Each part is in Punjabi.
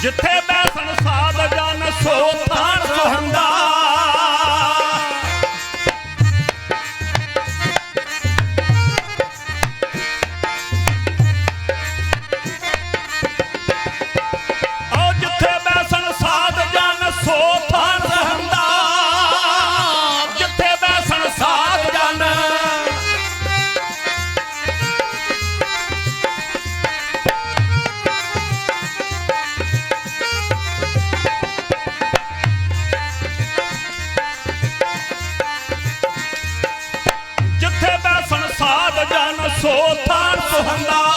ਜਿੱਥੇ ਮੈਂ ਸਾਧ ਜਨ ਸੋ ਥਾਨ ਥਾਨ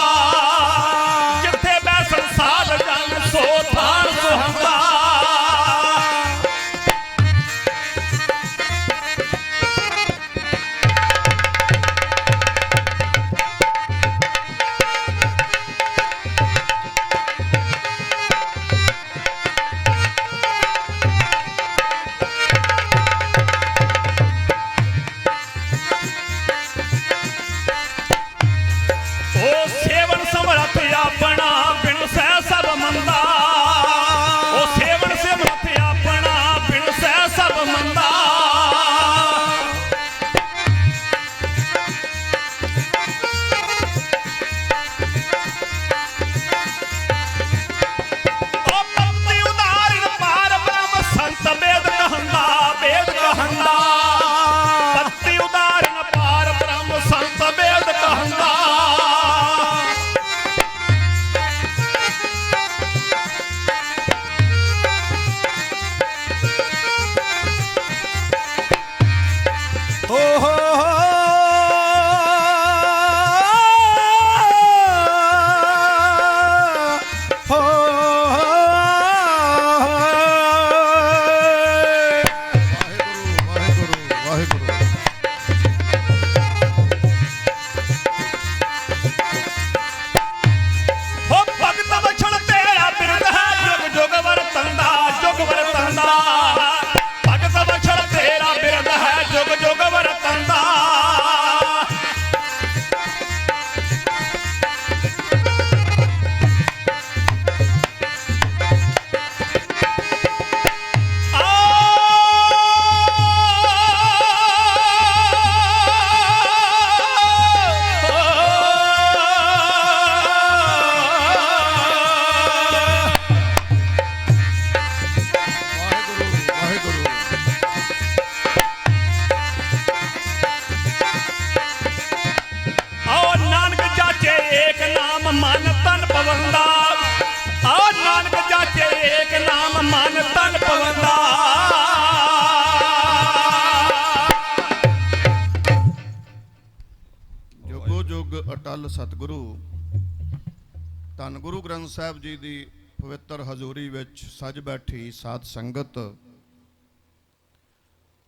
ਸਾਹਿਬ ਜੀ ਦੀ ਪਵਿੱਤਰ ਹਜ਼ੂਰੀ ਵਿੱਚ ਸਜ ਬੈਠੀ ਸਾਧ ਸੰਗਤ।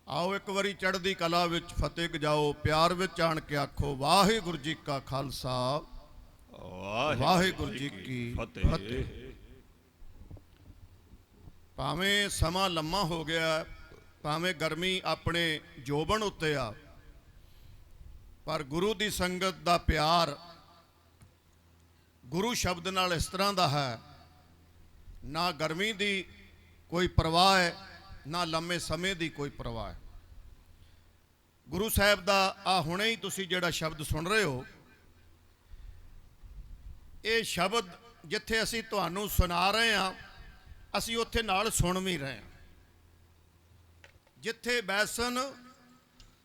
ਆਓ ਇੱਕ ਵਾਰੀ ਚੜ੍ਹਦੀ ਕਲਾ ਵਿੱਚ ਫਤਿਹ ਗਜਾਓ ਪਿਆਰ ਵਿੱਚ ਆਣ ਕੇ ਆਖੋ ਵਾਹਿਗੁਰੂ ਜੀ ਕਾ ਖਾਲਸਾ। ਵਾਹਿਗੁਰੂ ਜੀ ਕੀ ਫਤਿਹ। ਭਾਵੇਂ ਸਮਾਂ ਲੰਮਾ ਹੋ ਗਿਆ ਭਾਵੇਂ ਗਰਮੀ ਆਪਣੇ ਜੋਬਨ ਉੱਤੇ ਆ ਪਰ ਗੁਰੂ ਦੀ ਸੰਗਤ ਦਾ ਪਿਆਰ ਗੁਰੂ ਸ਼ਬਦ ਨਾਲ ਇਸ ਤਰ੍ਹਾਂ ਦਾ ਹੈ, ਨਾ ਗਰਮੀ ਦੀ ਕੋਈ ਪਰਵਾਹ ਹੈ, ਨਾ ਲੰਮੇ ਸਮੇਂ ਦੀ ਕੋਈ ਪਰਵਾਹ ਹੈ। ਗੁਰੂ ਸਾਹਿਬ ਦਾ ਆ ਹੁਣੇ ਹੀ ਤੁਸੀਂ ਜਿਹੜਾ ਸ਼ਬਦ ਸੁਣ ਰਹੇ ਹੋ, ਇਹ ਸ਼ਬਦ ਜਿੱਥੇ ਅਸੀਂ ਤੁਹਾਨੂੰ ਸੁਣਾ ਰਹੇ ਹਾਂ, ਅਸੀਂ ਉੱਥੇ ਨਾਲ ਸੁਣ ਵੀ ਰਹੇ ਹਾਂ। ਜਿੱਥੇ ਬੈਸਨ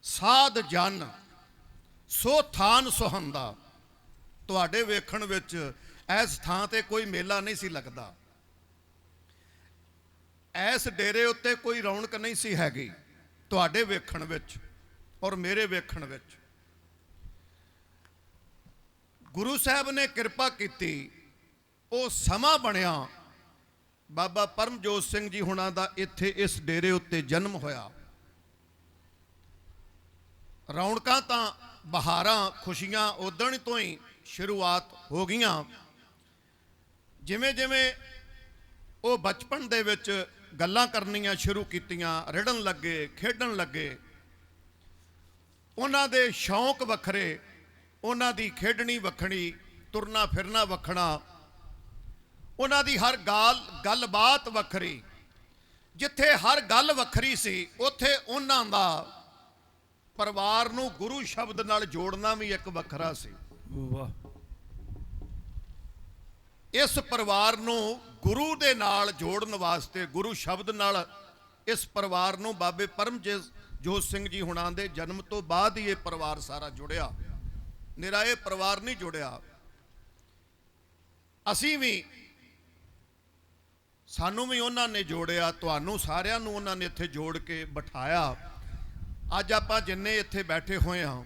ਸਾਧ ਜਨ, ਸੋ ਥਾਨ ਸੁਹੰਦਾ ਤੁਹਾਡੇ ਵੇਖਣ ਵਿੱਚ ਇਸ ਥਾਂ ਤੇ ਕੋਈ ਮੇਲਾ ਨਹੀਂ ਸੀ ਲੱਗਦਾ। ਇਸ ਡੇਰੇ ਉੱਤੇ ਕੋਈ ਰੌਣਕ ਨਹੀਂ ਸੀ ਹੈਗੀ, ਤੁਹਾਡੇ ਵੇਖਣ ਵਿੱਚ ਔਰ ਮੇਰੇ ਵੇਖਣ ਵਿੱਚ। ਗੁਰੂ ਸਾਹਿਬ ਨੇ ਕਿਰਪਾ ਕੀਤੀ, ਉਹ ਸਮਾਂ ਬਣਿਆ। ਬਾਬਾ ਪਰਮਜੋਤ ਸਿੰਘ ਜੀ ਹੁਣਾਂ ਦਾ ਇੱਥੇ ਇਸ ਡੇਰੇ ਉੱਤੇ ਜਨਮ ਹੋਇਆ। ਰੌਣਕਾਂ ਤਾਂ ਬਹਾਰਾਂ, ਖੁਸ਼ੀਆਂ ਉਦਣ ਤੋਂ ਹੀ ਸ਼ੁਰੂਆਤ ਹੋ ਗਈਆਂ। ਜਿਵੇਂ ਜਿਵੇਂ ਉਹ ਬਚਪਨ ਦੇ ਵਿੱਚ ਗੱਲਾਂ ਕਰਨੀਆਂ ਸ਼ੁਰੂ ਕੀਤੀਆਂ, ਰੜਨ ਲੱਗੇ, ਖੇਡਣ ਲੱਗੇ, ਉਹਨਾਂ ਦੇ ਸ਼ੌਂਕ ਵੱਖਰੇ, ਉਹਨਾਂ ਦੀ ਖੇਡਣੀ ਵੱਖਣੀ, ਤੁਰਨਾ ਫਿਰਨਾ ਵੱਖਣਾ, ਉਹਨਾਂ ਦੀ ਹਰ ਗੱਲ, ਗੱਲਬਾਤ ਵੱਖਰੀ, ਜਿੱਥੇ ਹਰ ਗੱਲ ਵੱਖਰੀ ਸੀ, ਉੱਥੇ ਉਹਨਾਂ ਦਾ ਪਰਿਵਾਰ ਨੂੰ ਗੁਰੂ ਸ਼ਬਦ ਨਾਲ ਜੋੜਨਾ ਵੀ ਇੱਕ ਵੱਖਰਾ ਸੀ। ਵਾਹ। ਇਸ ਪਰਿਵਾਰ ਨੂੰ ਗੁਰੂ ਦੇ ਨਾਲ ਜੋੜਨ ਵਾਸਤੇ, ਗੁਰੂ ਸ਼ਬਦ ਨਾਲ ਇਸ ਪਰਿਵਾਰ ਨੂੰ ਬਾਬੇ ਪਰਮਜੋਤ ਸਿੰਘ ਜੀ ਹੁਣਾਂ ਦੇ ਜਨਮ ਤੋਂ ਬਾਅਦ ਹੀ ਇਹ ਪਰਿਵਾਰ ਸਾਰਾ ਜੁੜਿਆ। ਨਿਰਾ ਇਹ ਪਰਿਵਾਰ ਨਹੀਂ ਜੁੜਿਆ। ਅਸੀਂ ਵੀ ਸਾਨੂੰ ਵੀ ਉਹਨਾਂ ਨੇ ਜੋੜਿਆ, ਤੁਹਾਨੂੰ ਸਾਰਿਆਂ ਨੂੰ ਉਹਨਾਂ ਨੇ ਇੱਥੇ ਜੋੜ ਕੇ ਬਿਠਾਇਆ। ਅੱਜ ਆਪਾਂ ਜਿੰਨੇ ਇੱਥੇ ਬੈਠੇ ਹੋਏ ਹਾਂ,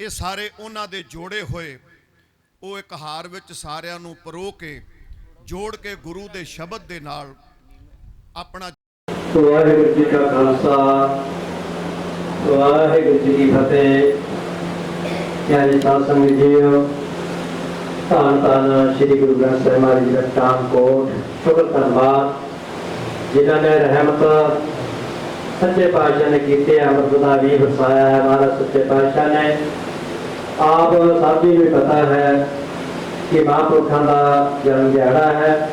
ਇਹ ਸਾਰੇ ਉਹਨਾਂ ਦੇ ਜੋੜੇ ਹੋਏ। ਉਹ ਇੱਕ ਹਾਰ ਵਿੱਚ ਸਾਰਿਆਂ ਨੂੰ ਪਰੋ ਕੇ, ਜੋੜ ਕੇ ਗੁਰੂ ਦੇ ਸ਼ਬਦ ਦੇ ਨਾਲ ਆਪਣਾ ਵਾਹਿਗੁਰੂ ਜੀ ਕਾ ਖਾਲਸਾ, ਵਾਹਿਗੁਰੂ ਜੀ ਕੀ ਫਤਿਹ। ਪਿਆਰੇ ਸਾਧ ਸੰਗਤ ਜੀਓ, ਧੰਨ ਧੰਨ ਸ੍ਰੀ ਗੁਰੂ ਗ੍ਰੰਥ ਸਾਹਿਬ ਮਹਾਰਾਜ ਜੀ ਦਾ ਪਠਾਨਕੋਟ ਸ਼ੁਕਰ ਧੰਨਵਾਦ। ਜਿਨ੍ਹਾਂ ਨੇ ਰਹਿਮਤ ਸੱਚੇ ਪਾਤਸ਼ਾਹ ਨੇ ਕੀਤੇ ਅੰਮ੍ਰਿਤ ਦਾ ਵੀ ਵਸਾਇਆ ਹੈ, ਮਹਾਰਾਜ ਸੱਚੇ ਪਾਤਸ਼ਾਹ ਨੇ। ਆਪ ਸਭ ਜੀ ਨੂੰ ਪਤਾ ਹੈ ਕਿ ਮਹਾਂਪੁਰਖਾਂ ਦਾ ਜਨਮ ਦਿਹਾੜਾ ਹੈ।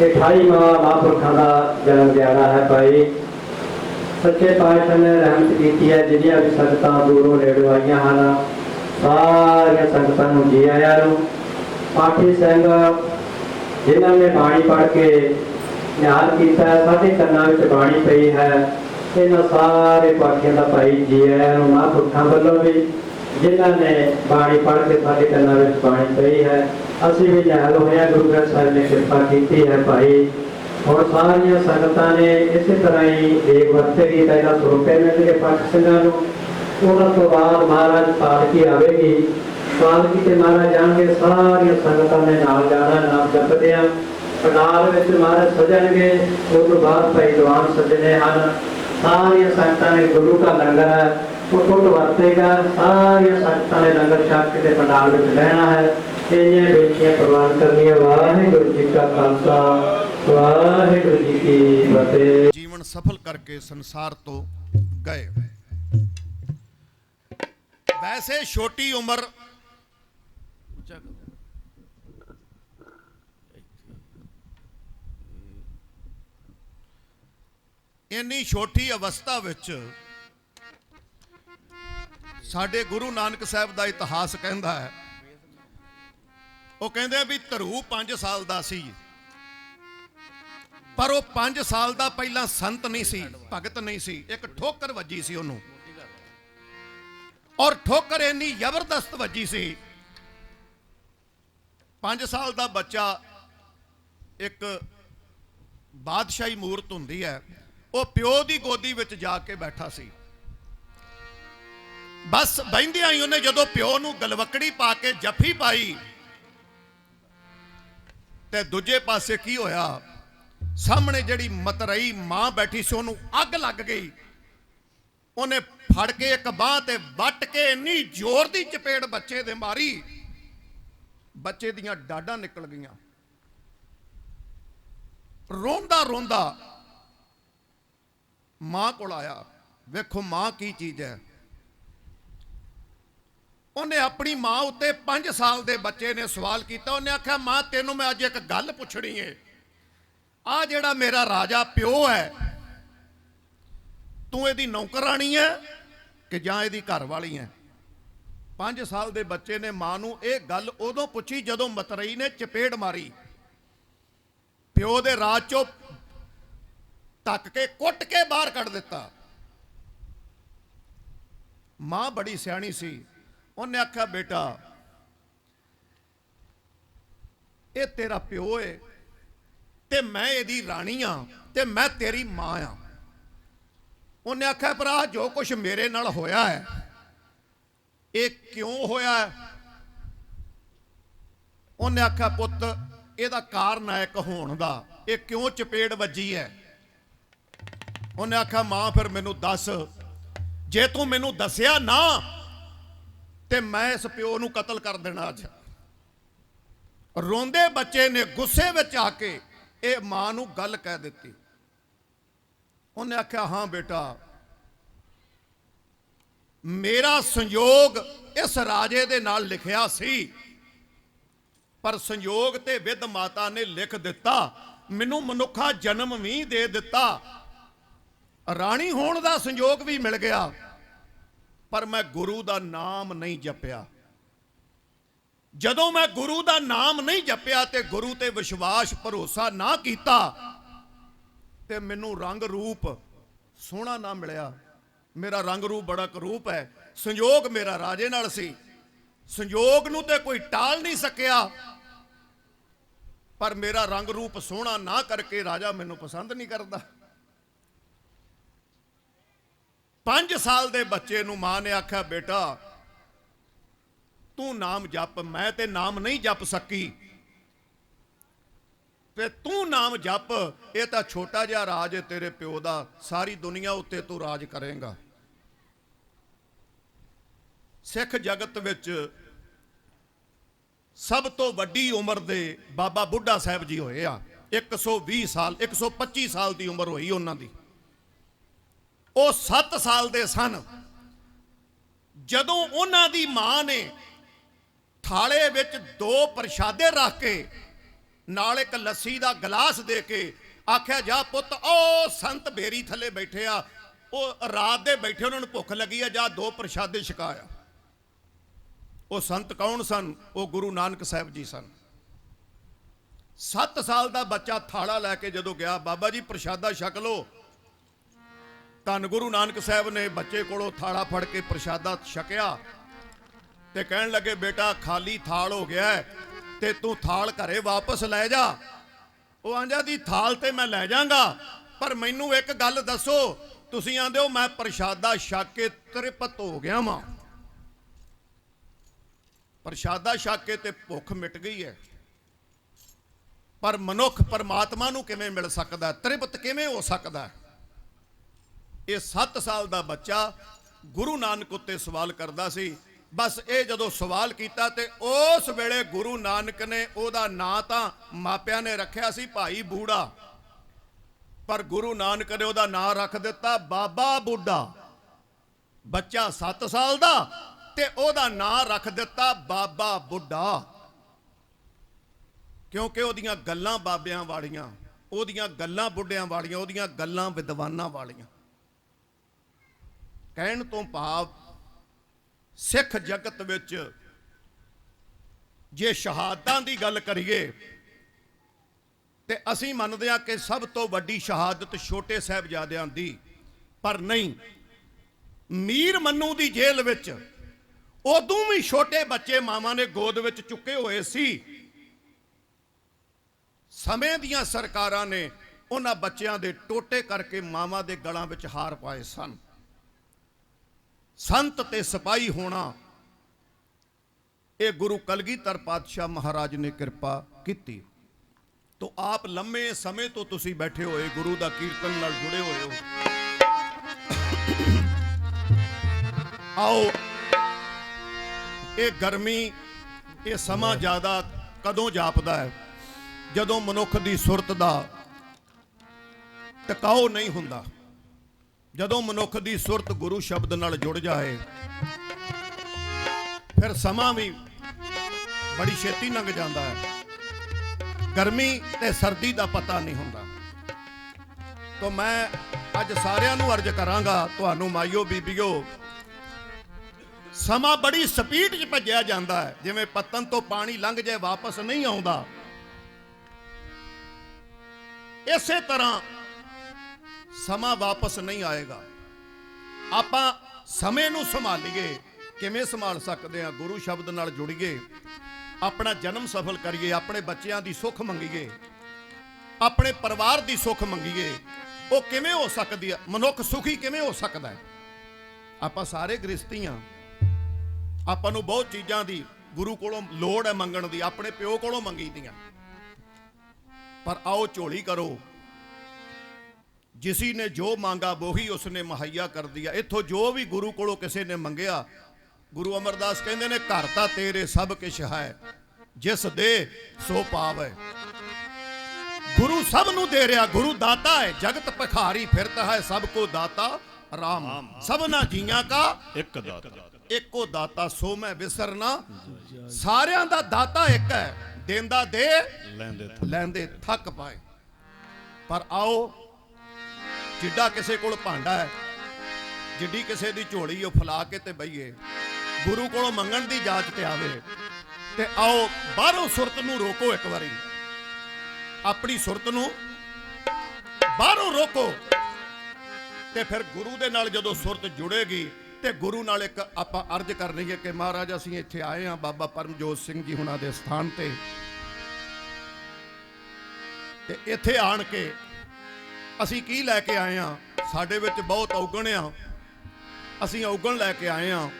ਇਹ 28ਵਾਂ ਮਹਾਂਪੁਰਖਾਂ ਦਾ ਜਨਮ ਦਿਹਾੜਾ ਹੈ ਭਾਈ। ਸੱਚੇ ਪਾਤਸ਼ਾਹ ਨੇ ਰਹਿਮਤ ਕੀਤੀ ਹੈ ਜਿਹੜੀਆਂ ਵੀ ਸੰਗਤਾਂ ਦੂਰੋਂ ਨੇੜੋਂ ਆਈਆਂ ਹਨ, ਸਾਰੀਆਂ ਸੰਗਤਾਂ ਨੂੰ ਜੀ ਆਇਆਂ ਨੂੰ। ਪਾਠੀ ਸਿੰਘ ਜਿਨ੍ਹਾਂ ਨੇ ਬਾਣੀ ਪੜ੍ਹ ਕੇ ਨਿਹਾਲ ਕੀਤਾ ਸਾਡੇ ਕੰਨਾਂ ਵਿੱਚ ਬਾਣੀ ਪਈ ਹੈ। ਇਹਨਾਂ ਸਾਰੇ ਪਾਠੀਆਂ ਦਾ ਭਾਈ ਜੀ ਆਇਆਂ ਨੂੰ ਮਹਾਂਪੁਰਖਾਂ ਵੱਲੋਂ ਵੀ ਜਿਨ੍ਹਾਂ ਨੇ ਬਾਣੀ ਪੜ੍ਹ ਕੇ ਸਾਡੇ ਕੰਨਾਂ ਵਿੱਚ ਬਾਣੀ ਪਈ ਹੈ, ਅਸੀਂ ਵੀ ਨਿਹਾਲ ਹੋਇਆ, ਗੁਰੂ ਗ੍ਰੰਥ ਸਾਹਿਬ ਨੇ ਕਿਰਪਾ ਕੀਤੀ ਹੈ ਭਾਈ। ਹੁਣ ਸਾਰੀਆਂ ਸੰਗਤਾਂ ਨੇ ਇਸੇ ਤਰ੍ਹਾਂ ਹੀ ਦੇਖ ਵਰਤੇਗੀ ਪਹਿਲਾਂ ਸਰੂਪੇ ਮਿਲਣਗੇ ਪੰਜ ਸਿੰਘਾਂ ਨੂੰ, ਉਹਨਾਂ ਤੋਂ ਬਾਅਦ ਮਹਾਰਾਜ ਪਾਲਕੀ ਆਵੇਗੀ। ਪਾਲਕੀ ਤੇ ਮਹਾਰਾਜ ਜਾਣਗੇ ਸਾਰੀਆਂ ਸੰਗਤਾਂ ਨੇ ਨਾਲ ਜਾਣਾ, ਨਾਮ ਜਪਦੇ ਆ ਪੰਡਾਲ ਵਿੱਚ ਮਹਾਰਾਜ ਸਜਣਗੇ ਉਹ ਤੋਂ ਬਾਅਦ ਭਾਈ ਦੀਵਾਨ ਸਜਣੇ ਹਨ। ਸਾਰੀਆਂ ਸੰਗਤਾਂ ਨੇ ਗੁਰੂ ਦਾ ਲੰਗਰ ਹੈ। ਉਹ ਵਰਤੇਗਾ, ਸਾਰੀਆਂ ਸੰਗਤਾਂ ਨੇ ਲੰਗਰ ਛਕ ਕੇ ਪੰਡਾਲ ਵਿੱਚ ਰਹਿਣਾ ਹੈ। ਇਹ ਬੇਟੀਆਂ ਪ੍ਰਵਾਨ ਕਰਨੀਆਂ, ਵਾਹਿਗੁਰੂ ਜੀ ਕਾ ਖਾਲਸਾ, ਵਾਹਿਗੁਰੂ ਜੀ ਕੀ ਫਤਿਹ। ਜੀਵਨ ਸਫਲ ਕਰਕੇ ਸੰਸਾਰ ਤੋਂ ਗਏ ਵੈਸੇ ਛੋਟੀ ਉਮਰ ਇੰਨੀ ਛੋਟੀ ਅਵਸਥਾ ਵਿੱਚ ਸਾਡੇ ਗੁਰੂ ਨਾਨਕ ਸਾਹਿਬ ਦਾ ਇਤਿਹਾਸ ਕਹਿੰਦਾ ਹੈ। ਉਹ ਕਹਿੰਦੇ ਵੀ ਧਰੂ 5 ਸਾਲ ਦਾ ਸੀ। ਪਰ ਉਹ 5 ਸਾਲ ਦਾ ਪਹਿਲਾਂ ਸੰਤ ਨਹੀਂ ਸੀ, ਭਗਤ ਨਹੀਂ ਸੀ। ਇੱਕ ਠੋਕਰ ਵੱਜੀ ਸੀ ਉਹਨੂੰ। ਔਰ ਠੋਕਰ ਇੰਨੀ ਜ਼ਬਰਦਸਤ ਵੱਜੀ ਸੀ। 5 ਸਾਲ ਦਾ ਬੱਚਾ ਇੱਕ ਬਾਦਸ਼ਾਹੀ ਮੂਰਤ ਹੁੰਦੀ ਹੈ। ਉਹ ਪਿਓ ਦੀ ਗੋਦੀ ਵਿੱਚ ਜਾ ਕੇ ਬੈਠਾ ਸੀ। ਬਸ ਬੈੰਦਿਆਂ ਹੀ ਉਹਨੇ ਜਦੋਂ ਪਿਓ ਨੂੰ ਗਲਵਕੜੀ ਪਾ ਕੇ ਜੱਫੀ ਪਾਈ, ਤੇ ਦੂਜੇ ਪਾਸੇ ਕੀ ਹੋਇਆ? ਸਾਹਮਣੇ ਜਿਹੜੀ ਮਤਰਈ ਮਾਂ ਬੈਠੀ ਸੀ, ਉਹਨੂੰ ਅੱਗ ਲੱਗ ਗਈ। ਉਹਨੇ ਫੜ ਕੇ ਇੱਕ ਬਾਹ ਤੇ ਵੱਟ ਕੇ ਇੰਨੀ ਜ਼ੋਰ ਦੀ ਚਪੇੜ ਬੱਚੇ ਦੇ ਮਾਰੀ। ਬੱਚੇ ਦੀਆਂ ਡਾਡਾਂ ਨਿਕਲ ਗਈਆਂ। ਰੋਂਦਾ ਰੋਂਦਾ ਮਾਂ ਕੋਲ ਆਇਆ। ਵੇਖੋ ਮਾਂ ਕੀ ਚੀਜ਼ ਹੈ। ਉਹਨੇ ਆਪਣੀ ਮਾਂ ਉੱਤੇ 5 ਸਾਲ ਦੇ ਬੱਚੇ ਨੇ ਸਵਾਲ ਕੀਤਾ। ਉਹਨੇ ਆਖਿਆ, ਮਾਂ, ਤੈਨੂੰ ਮੈਂ ਅੱਜ ਇੱਕ ਗੱਲ ਪੁੱਛਣੀ ਏ। ਆ ਜਿਹੜਾ ਮੇਰਾ ਰਾਜਾ ਪਿਓ ਹੈ, ਤੂੰ ਇਹਦੀ ਨੌਕਰਾਣੀ ਹੈ ਕਿ ਜਾਂ ਇਹਦੀ ਘਰ ਵਾਲੀ ਹੈ? 5 ਸਾਲ ਦੇ ਬੱਚੇ ਨੇ ਮਾਂ ਨੂੰ ਇਹ ਗੱਲ ਉਦੋਂ ਪੁੱਛੀ ਜਦੋਂ ਮਤਰਈ ਨੇ ਚਪੇੜ ਮਾਰੀ। ਪਿਓ ਦੇ ਰਾਜ ਚੋਂ ਤੱਕ ਕੇ ਕੁੱਟ ਕੇ ਬਾਹਰ ਕੱਢ ਦਿੱਤਾ। ਮਾਂ ਬੜੀ ਸਿਆਣੀ ਸੀ। ਉਹਨੇ ਆਖਿਆ, ਬੇਟਾ, ਇਹ ਤੇਰਾ ਪਿਓ ਏ ਤੇ ਮੈਂ ਇਹਦੀ ਰਾਣੀ ਆ ਤੇ ਮੈਂ ਤੇਰੀ ਮਾਂ ਆ। ਉਹਨੇ ਆਖਿਆ, ਭਰਾ, ਜੋ ਕੁਝ ਮੇਰੇ ਨਾਲ ਹੋਇਆ ਹੈ, ਇਹ ਕਿਉਂ ਹੋਇਆ ਹੈ? ਉਹਨੇ ਆਖਿਆ, ਪੁੱਤ, ਇਹਦਾ ਕਾਰਨ ਹੈ ਇੱਕ ਹੋਣ ਦਾ। ਇਹ ਕਿਉਂ ਚਪੇੜ ਵੱਜੀ ਹੈ? ਉਹਨੇ ਆਖਿਆ, ਮਾਂ, ਫਿਰ ਮੈਨੂੰ ਦੱਸ। ਜੇ ਤੂੰ ਮੈਨੂੰ ਦੱਸਿਆ ਨਾ ਤੇ ਮੈਂ ਇਸ ਪਿਓ ਨੂੰ ਕਤਲ ਕਰ ਦੇਣਾ ਅੱਜ। ਰੋਂਦੇ ਬੱਚੇ ਨੇ ਗੁੱਸੇ ਵਿੱਚ ਆ ਕੇ ਇਹ ਮਾਂ ਨੂੰ ਗੱਲ ਕਹਿ ਦਿੱਤੀ। ਉਹਨੇ ਆਖਿਆ, ਹਾਂ ਬੇਟਾ, ਮੇਰਾ ਸੰਯੋਗ ਇਸ ਰਾਜੇ ਦੇ ਨਾਲ ਲਿਖਿਆ ਸੀ, ਪਰ ਸੰਯੋਗ ਤੇ ਵਿਦ ਮਾਤਾ ਨੇ ਲਿਖ ਦਿੱਤਾ, ਮੈਨੂੰ ਮਨੁੱਖਾ ਜਨਮ ਵੀ ਦੇ ਦਿੱਤਾ। ਰਾਣੀ ਹੋਣ ਦਾ ਸੰਯੋਗ ਵੀ ਮਿਲ ਗਿਆ। ਪਰ ਮੈਂ ਗੁਰੂ ਦਾ ਨਾਮ ਨਹੀਂ ਜਪਿਆ। ਜਦੋਂ ਮੈਂ ਗੁਰੂ ਦਾ ਨਾਮ ਨਹੀਂ ਜਪਿਆ ਤੇ ਗੁਰੂ ਤੇ ਵਿਸ਼ਵਾਸ ਭਰੋਸਾ ਨਾ ਕੀਤਾ, ਤੇ ਮੈਨੂੰ ਰੰਗ ਰੂਪ ਸੋਹਣਾ ਨਾ ਮਿਲਿਆ। ਮੇਰਾ ਰੰਗ ਰੂਪ ਬੜਾ ਕਰੂਪ ਹੈ। ਸੰਯੋਗ ਮੇਰਾ ਰਾਜੇ ਨਾਲ ਸੀ। ਸੰਯੋਗ ਨੂੰ ਤੇ ਕੋਈ ਟਾਲ ਨਹੀਂ ਸਕਿਆ। ਪਰ ਮੇਰਾ ਰੰਗ ਰੂਪ ਸੋਹਣਾ ਨਾ ਕਰਕੇ ਰਾਜਾ ਮੈਨੂੰ ਪਸੰਦ ਨਹੀਂ ਕਰਦਾ। 5 ਸਾਲ ਦੇ ਬੱਚੇ ਨੂੰ ਮਾਂ ਨੇ ਆਖਿਆ, ਬੇਟਾ, ਤੂੰ ਨਾਮ ਜਪ, ਮੈਂ ਤੇ ਨਾਮ ਨਹੀਂ ਜਪ ਸਕੀ। ਤੇ ਤੂੰ ਨਾਮ ਜਪ, ਇਹ ਤਾਂ ਛੋਟਾ ਜਿਹਾ ਰਾਜ ਹੈ ਤੇਰੇ ਪਿਓ ਦਾ, ਸਾਰੀ ਦੁਨੀਆ ਉੱਤੇ ਤੂੰ ਰਾਜ ਕਰੇਗਾ। ਸਿੱਖ ਜਗਤ ਵਿੱਚ ਸਭ ਤੋਂ ਵੱਡੀ ਉਮਰ ਦੇ ਬਾਬਾ ਬੁੱਢਾ ਸਾਹਿਬ ਜੀ ਹੋਏ ਆ। 120 ਸਾਲ 125 ਸਾਲ ਦੀ ਉਮਰ ਹੋਈ ਉਹਨਾਂ ਦੀ। ਉਹ 7 ਸਾਲ ਦੇ ਸਨ। ਜਦੋਂ ਉਹਨਾਂ ਦੀ ਮਾਂ ਨੇ ਥਾਲੇ ਵਿੱਚ ਦੋ ਪ੍ਰਸ਼ਾਦੇ ਰੱਖ ਕੇ ਨਾਲ ਇੱਕ ਲੱਸੀ ਦਾ ਗਲਾਸ ਦੇ ਕੇ ਆਖਿਆ, ਜਾ ਪੁੱਤ, ਉਹ ਸੰਤ ਬੇਰੀ ਥੱਲੇ ਬੈਠੇ ਆ। ਉਹ ਰਾਤ ਦੇ ਬੈਠੇ, ਉਹਨਾਂ ਨੂੰ ਭੁੱਖ ਲੱਗੀ ਆ, ਜਾਂ ਦੋ ਪ੍ਰਸ਼ਾਦੇ ਛਕਾਇਆ ਉਹ ਸੰਤ ਕੌਣ ਸਨ? ਉਹ ਗੁਰੂ ਨਾਨਕ ਸਾਹਿਬ ਜੀ ਸਨ। 7 ਸਾਲ ਦਾ ਬੱਚਾ ਥਾਲਾ ਲੈ ਕੇ ਜਦੋਂ ਗਿਆ, ਬਾਬਾ ਜੀ, ਪ੍ਰਸ਼ਾਦਾ ਛਕ ਲੋ ਧੰਨ ਗੁਰੂ ਨਾਨਕ ਸਾਹਿਬ ਨੇ ਬੱਚੇ ਕੋਲੋਂ ਥਾਲਾ ਫੜ ਕੇ ਪ੍ਰਸ਼ਾਦਾ ਛਕਿਆ ਤੇ ਕਹਿਣ ਲੱਗੇ ਬੇਟਾ ਖਾਲੀ ਥਾਲ ਹੋ ਗਿਆ ਹੈ, ਤੇ ਤੂੰ ਥਾਲ ਘਰੇ ਵਾਪਸ ਲੈ ਜਾ। ਉਹ ਆਂਦਾ ਦੀ ਥਾਲ ਤੇ ਮੈਂ ਲੈ ਜਾਗਾ ਪਰ ਮੈਨੂੰ ਇੱਕ ਗੱਲ ਦੱਸੋ ਤੁਸੀਂ ਆਂਦੇ ਹੋ ਮੈਂ ਪ੍ਰਸ਼ਾਦਾ ਛਕ ਕੇ ਤ੍ਰਿਪਤ ਹੋ ਗਿਆ ਵਾਂ। ਪ੍ਰਸ਼ਾਦਾ ਛਕ ਕੇ ਤੇ ਭੁੱਖ ਮਿਟ ਗਈ ਹੈ। ਪਰ ਮਨੁੱਖ ਪਰਮਾਤਮਾ ਨੂੰ ਕਿਵੇਂ ਮਿਲ ਸਕਦਾ ਤ੍ਰਿਪਤ ਕਿਵੇਂ ਹੋ ਸਕਦਾ ਹੈ? ਇਹ 7 ਸਾਲ ਦਾ ਬੱਚਾ ਗੁਰੂ ਨਾਨਕ ਉੱਤੇ ਸਵਾਲ ਕਰਦਾ ਸੀ। ਬਸ ਇਹ ਜਦੋਂ ਸਵਾਲ ਕੀਤਾ ਤੇ ਉਸ ਵੇਲੇ ਗੁਰੂ ਨਾਨਕ ਨੇ ਉਹਦਾ ਨਾਂ ਤਾਂ ਮਾਪਿਆਂ ਨੇ ਰੱਖਿਆ ਸੀ, ਭਾਈ ਬੂੜਾ। ਪਰ ਗੁਰੂ ਨਾਨਕ ਨੇ ਉਹਦਾ ਨਾਂ ਰੱਖ ਦਿੱਤਾ, ਬਾਬਾ ਬੁੱਢਾ। ਬੱਚਾ 7 ਸਾਲ ਦਾ ਤੇ ਉਹਦਾ ਨਾਂ ਰੱਖ ਦਿੱਤਾ ਬਾਬਾ ਬੁੱਢਾ। ਕਿਉਂਕਿ ਉਹਦੀਆਂ ਗੱਲਾਂ ਬਾਬਿਆਂ ਵਾਲੀਆਂ, ਉਹਦੀਆਂ ਗੱਲਾਂ ਬੁੱਢਿਆਂ ਵਾਲੀਆਂ, ਉਹਦੀਆਂ ਗੱਲਾਂ ਵਿਦਵਾਨਾਂ ਵਾਲੀਆਂ। ਕਹਿਣ ਤੋਂ ਭਾਵ ਸਿੱਖ ਜਗਤ ਵਿੱਚ ਜੇ ਸ਼ਹਾਦਤਾਂ ਦੀ ਗੱਲ ਕਰੀਏ, ਤੇ ਅਸੀਂ ਮੰਨਦੇ ਹਾਂ ਕਿ ਸਭ ਤੋਂ ਵੱਡੀ ਸ਼ਹਾਦਤ ਛੋਟੇ ਸਾਹਿਬਜ਼ਾਦਿਆਂ ਦੀ, ਪਰ ਨਹੀਂ। ਮੀਰ ਮੰਨੂ ਦੀ ਜੇਲ੍ਹ ਵਿੱਚ ਉਦੋਂ ਵੀ ਛੋਟੇ ਬੱਚੇ ਮਾਵਾਂ ਨੇ ਗੋਦ ਵਿੱਚ ਚੁੱਕੇ ਹੋਏ ਸੀ। ਸਮੇਂ ਦੀਆਂ ਸਰਕਾਰਾਂ ਨੇ ਉਹਨਾਂ ਬੱਚਿਆਂ ਦੇ ਟੋਟੇ ਕਰਕੇ ਮਾਵਾਂ ਦੇ ਗਲਾਂ ਵਿੱਚ ਹਾਰ ਪਾਏ ਸਨ। ਸੰਤ ਤੇ ਸਿਪਾਹੀ ਹੋਣਾ। ਇਹ ਗੁਰੂ ਕਲਗੀਧਰ ਪਾਤਸ਼ਾਹ ਮਹਾਰਾਜ ਨੇ ਕਿਰਪਾ ਕੀਤੀ। ਤੋ ਆਪ ਲੰਮੇ ਸਮੇਂ ਤੋਂ ਤੁਸੀਂ ਬੈਠੇ ਹੋਏ, ਗੁਰੂ ਦਾ ਕੀਰਤਨ ਨਾਲ ਜੁੜੇ ਹੋਏ ਹੋ। ਆਓ, ਇਹ ਗਰਮੀ, ਇਹ ਸਮਾਂ ਜ਼ਿਆਦਾ ਕਦੋਂ ਜਾਪਦਾ ਹੈ? ਜਦੋਂ ਮਨੁੱਖ ਦੀ ਸੁਰਤ ਦਾ ਟਿਕਾਓ ਨਹੀਂ ਹੁੰਦਾ। ਜਦੋਂ ਮਨੁੱਖ ਦੀ ਸੁਰਤ ਗੁਰੂ ਸ਼ਬਦ ਨਾਲ ਜੁੜ ਜਾਏ, ਫਿਰ ਸਮਾਂ ਵੀ ਬੜੀ ਛੇਤੀ ਲੰਘ ਜਾਂਦਾ ਹੈ। ਗਰਮੀ ਤੇ ਸਰਦੀ ਦਾ ਪਤਾ ਨਹੀਂ ਹੁੰਦਾ। ਤਾਂ ਮੈਂ ਅੱਜ ਸਾਰਿਆਂ ਨੂੰ ਅਰਜ਼ ਕਰਾਂਗਾ, ਤੁਹਾਨੂੰ ਮਾਈਓ, ਬੀਬੀਓ, ਸਮਾਂ ਬੜੀ ਸਪੀਡ 'ਚ ਭੱਜਿਆ ਜਾਂਦਾ ਹੈ। ਜਿਵੇਂ ਪੱਤਨ ਤੋਂ ਪਾਣੀ ਲੰਘ ਜਾਏ, ਵਾਪਸ ਨਹੀਂ ਆਉਂਦਾ। ਇਸੇ ਤਰ੍ਹਾਂ ਸਮਾਂ ਵਾਪਸ ਨਹੀਂ ਆਏਗਾ। ਆਪਾਂ ਸਮੇਂ ਨੂੰ ਸੰਭਾਲੀਏ। ਕਿਵੇਂ ਸੰਭਾਲ ਸਕਦੇ ਹਾਂ? ਗੁਰੂ ਸ਼ਬਦ ਨਾਲ ਜੁੜੀਏ। ਆਪਣਾ ਜਨਮ ਸਫਲ ਕਰੀਏ। ਆਪਣੇ ਬੱਚਿਆਂ ਦੀ ਸੁੱਖ ਮੰਗੀਏ। ਆਪਣੇ ਪਰਿਵਾਰ ਦੀ ਸੁੱਖ ਮੰਗੀਏ। ਉਹ ਕਿਵੇਂ ਹੋ ਸਕਦੀ ਹੈ? ਮਨੁੱਖ ਸੁਖੀ ਕਿਵੇਂ ਹੋ ਸਕਦਾ ਹੈ? ਆਪਾਂ ਸਾਰੇ ਗ੍ਰਸਤੀ ਹਾਂ। ਆਪਾਂ ਨੂੰ ਬਹੁਤ ਚੀਜ਼ਾਂ ਦੀ ਗੁਰੂ ਕੋਲੋਂ ਲੋੜ ਹੈ ਮੰਗਣ ਦੀ। ਆਪਣੇ ਪਿਓ ਕੋਲੋਂ ਮੰਗੀ ਦੀਆਂ। ਪਰ ਆਓ ਝੋਲੀ ਕਰੋ। ਜਿਸੀ ਨੇ ਜੋ ਮੰਗਾ ਵੋਹੀ ਉਸਨੇ ਮੁਹੱਈਆ ਕਰ ਦਿਆ। ਇੱਥੋਂ ਜੋ ਵੀ ਗੁਰੂ ਕੋਲੋਂ ਕਿਸੇ ਨੇ ਮੰਗਿਆ ਗੁਰੂ ਅਮਰਦਾਸ ਕਹਿੰਦੇ ਨੇ ਘਰ ਤਾਂ ਤੇਰੇ ਸਭ ਕਿਛ ਹੈ ਜਿਸ ਦੇ ਸੋ ਪਾਵੈ ਗੁਰੂ ਸਭ ਨੂੰ ਦੇ ਰਿਹਾ ਗੁਰੂ ਦਾਤਾ ਹੈ ਜਗਤ ਭਖਾਰੀ ਫਿਰਤ ਹੈ ਸਭ ਕੋ ਦਾਤਾ ਰਾਮ। ਸਭਨਾ ਜੀਆਂ ਕਾ ਇੱਕ ਦਾਤਾ। ਇੱਕੋ ਦਾਤਾ ਸੋ ਮੈਂ ਵਿਸਰਨਾ ਸਾਰਿਆਂ ਦਾ ਦਾਤਾ ਇੱਕ ਹੈ ਦੇਂਦਾ ਦੇ ਲੈਂਦੇ ਲੈਂਦੇ ਥੱਕ ਪਾਏ। ਪਰ ਆਓ ਜਿੱਡਾ ਕਿਸੇ ਕੋਲ ਭਾਂਡਾ ਹੈ, ਜਿੱਡੀ ਕਿਸੇ ਦੀ ਝੋਲੀ ਉਹ ਫਲਾ ਕੇ ਤੇ ਬਈਏ, ਗੁਰੂ ਕੋਲੋਂ ਮੰਗਣ ਦੀ ਜਾਚ ਤੇ ਆਵੇ, ਤੇ ਆਓ ਬਾਹਰੋਂ ਸੁਰਤ ਨੂੰ ਰੋਕੋ ਇੱਕ ਵਾਰੀ। ਆਪਣੀ ਸੁਰਤ ਨੂੰ ਬਾਹਰੋਂ ਰੋਕੋ। ਤੇ ਫਿਰ ਗੁਰੂ ਦੇ ਨਾਲ ਜਦੋਂ ਸੁਰਤ ਜੁੜੇਗੀ, ਤੇ ਗੁਰੂ ਨਾਲ ਇੱਕ ਆਪਾਂ ਅਰਜ਼ ਕਰਨੀ ਹੈ ਕਿ ਮਹਾਰਾਜ ਅਸੀਂ ਇੱਥੇ ਆਏ ਹਾਂ, ਬਾਬਾ ਪਰਮਜੋਤ ਸਿੰਘ ਜੀ ਹੁਣਾਂ ਦੇ ਸਥਾਨ ਤੇ। ਤੇ ਇੱਥੇ ਆਣ ਕੇ ਅਸੀਂ ਕੀ ਲੈ ਕੇ ਆਏ ਆ ਸਾਡੇ ਵਿੱਚ ਬਹੁਤ ਔਗਣ ਆ। ਅਸੀਂ ਔਗਣ ਲੈ ਕੇ ਆਏ ਆ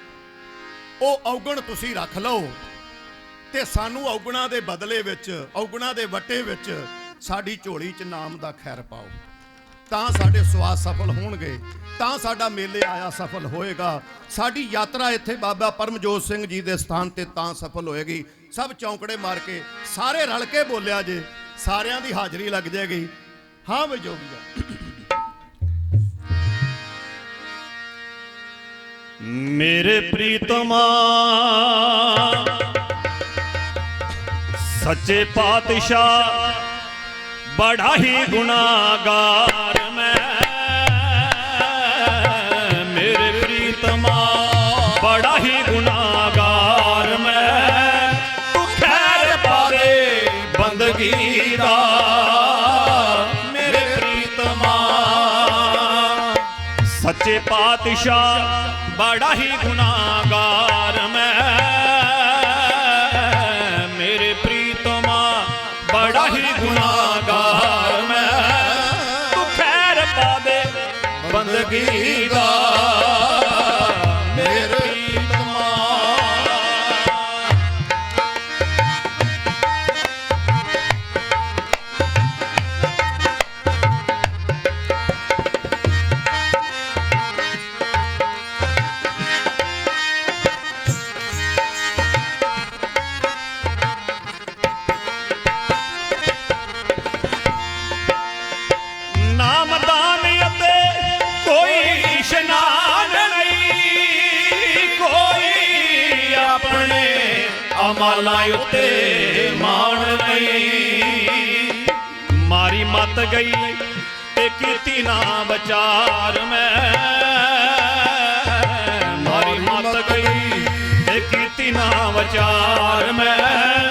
ਉਹ ਔਗਣ ਤੁਸੀਂ ਰੱਖ ਲਓ। ਤੇ ਸਾਨੂੰ ਔਗਣਾ ਦੇ ਬਦਲੇ ਵਿੱਚ, ਔਗਣਾ ਦੇ ਵੱਟੇ ਵਿੱਚ ਸਾਡੀ ਝੋਲੀ 'ਚ ਨਾਮ ਦਾ ਖੈਰ ਪਾਓ। ਤਾਂ ਸਾਡੇ ਸਵਾਸ ਸਫਲ ਹੋਣਗੇ। ਤਾਂ ਸਾਡਾ ਮੇਲੇ ਆਇਆ ਸਫਲ ਹੋਏਗਾ। ਸਾਡੀ ਯਾਤਰਾ ਇੱਥੇ ਬਾਬਾ ਪਰਮਜੋਤ ਸਿੰਘ ਜੀ ਦੇ ਸਥਾਨ ਤੇ ਤਾਂ ਸਫਲ ਹੋਏਗੀ। ਸਭ ਚੌਂਕੜੇ ਮਾਰ ਕੇ ਸਾਰੇ ਰਲ ਕੇ ਬੋਲਿਆ ਜੇ, ਸਾਰਿਆਂ ਦੀ ਹਾਜ਼ਰੀ ਲੱਗ ਜਾਏਗੀ। ਹਾਂ ਵੀ ਜੋਗੀਆ ਮੇਰੇ ਪ੍ਰੀਤਮਾ, ਸੱਚੇ ਪਾਤਸ਼ਾਹ, ਬੜਾ ਹੀ ਗੁਨਾਹਗਾਰ ਮੈਂ। ਮੇਰੇ ਪ੍ਰੀਤਮਾ, ਬੜਾ ਹੀ ਗੁਨਾਹਗਾਰ ਮੈਂ। ਤੂੰ ਖੈਰ ਪਾਵੇ ਬੰਦਗੀ ਦਾ। ਸੱਚੇ ਪਾਤਸ਼ਾਹ, ਬੜਾ ਹੀ ਗੁਨਾਹਗਾਰ ਮੈਂ। ਮੇਰੇ ਪ੍ਰੀਤਮਾ, ਬੜਾ ਹੀ ਗੁਨਾਹਗਾਰ ਮੈਂ। ਤੂੰ ਖੈਰ ਪਾ ਦੇ ਬੰਦਗੀ ਦਾ। ਅਮਾਲਾਂ ਉੱਤੇ ਮਾਣ ਨਹੀਂ। ਮਾਰੀ ਮਤ ਗਈ ਤੇ ਕੀਤੀ ਨਾ ਵਿਚਾਰ ਮੈਂ। ਮਾਰੀ ਮਤ ਗਈ ਤੇ ਕੀਤੀ ਨਾ ਵਿਚਾਰ ਮੈਂ।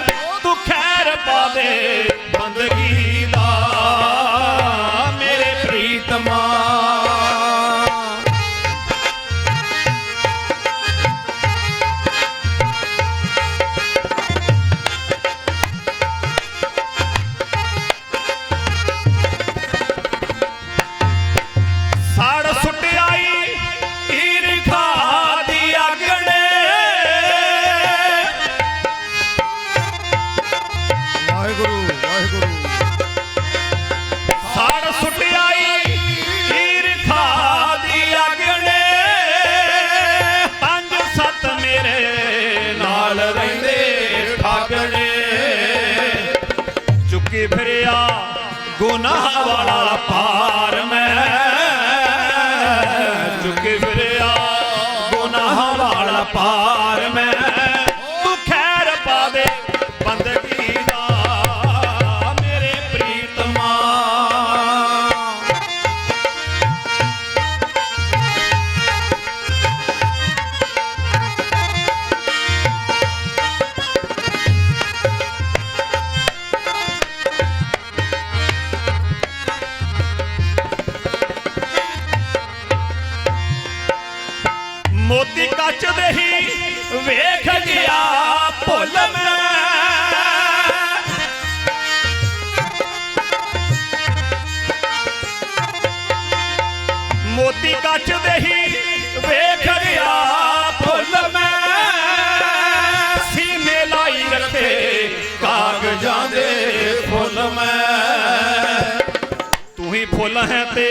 ਤੂੰ ਹੈ ਤੇ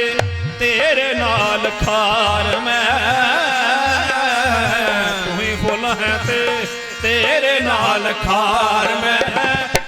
ਤੇਰੇ ਨਾਲ ਖਾਰ ਮੈਂ। ਤੂੰ ਹੀ ਫੁੱਲ ਹੈ ਤੇ ਤੇਰੇ ਨਾਲ ਖਾਰ ਮੈਂ।